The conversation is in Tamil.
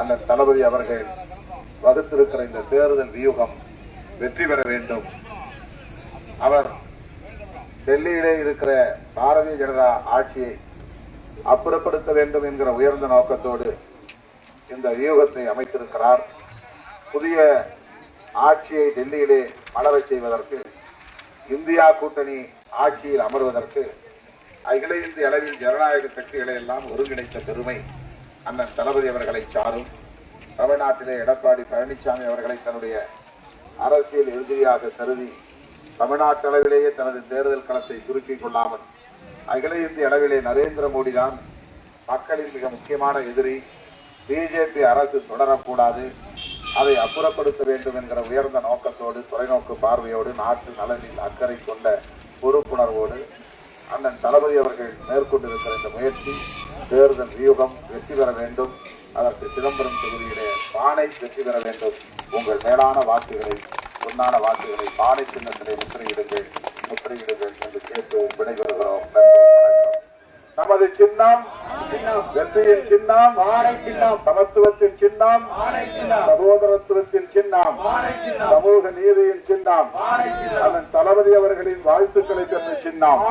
அண்ணன் தளபதி அவர்கள் வகுத்திருக்கிற இந்த தேர்தல் வியூகம் வெற்றி பெற வேண்டும். அவர் டெல்லியிலே இருக்கிற பாரதிய ஜனதா ஆட்சியை அப்புறப்படுத்த வேண்டும் என்கிற உயர்ந்த நோக்கத்தோடு இந்த வியூகத்தை அமைத்திருக்கிறார். புதிய ஆட்சியை டெல்லியிலே மலரச் செய்வதற்கு இந்தியா கூட்டணி ஆட்சியில் அமர்வதற்கு அகில இந்திய அளவில் ஜனநாயக கட்சிகளை எல்லாம் ஒருங்கிணைத்த பெருமை அண்ணன் தளபதி அவர்களை சாரும் தமிழ்நாட்டிலே எடப்பாடி பழனிசாமி அவர்களை தன்னுடைய அரசியல் எதிரியாக கருதி தமிழ்நாட்டு அளவிலேயே தனது தேர்தல் களத்தை சுருக்கிக் கொள்ளாமல் அகில இந்திய அளவிலே நரேந்திர மோடி தான் மக்களின் மிக முக்கியமான எதிரி. பிஜேபி அரசு தொடரக்கூடாது. அதை அப்புறப்படுத்த வேண்டும் என்கிற உயர்ந்த நோக்கத்தோடு தொலைநோக்கு பார்வையோடு நாட்டு நலனில் அக்கறை கொண்ட பொறுப்புணர்வோடு அண்ணன் தளபதி அவர்கள் மேற்கொண்டிருக்கிற இந்த முயற்சி தேர்தல் வியூகம் வெற்றி பெற வேண்டும். அதற்கு சிதம்பரம் தொகுதியிலே பானை வெற்றி பெற வேண்டும். உங்கள் மேலான வாக்குகளை பொன்னான வாக்குகளை பானை சின்னத்திலே முத்திரையிடுங்கள் முத்திரையிடுங்கள் என்று கேட்டு விடைபெறுகிறோம். நமது சின்னம் வெற்றியின் சின்னம் சின்னம். சமத்துவத்தின் சின்னம் சகோதரத்துவத்தின் சின்னம். சமூக நீதியின் சின்னம். அதன் தளபதி அவர்களின் வாழ்த்துக்களை பெற்ற சின்னம்.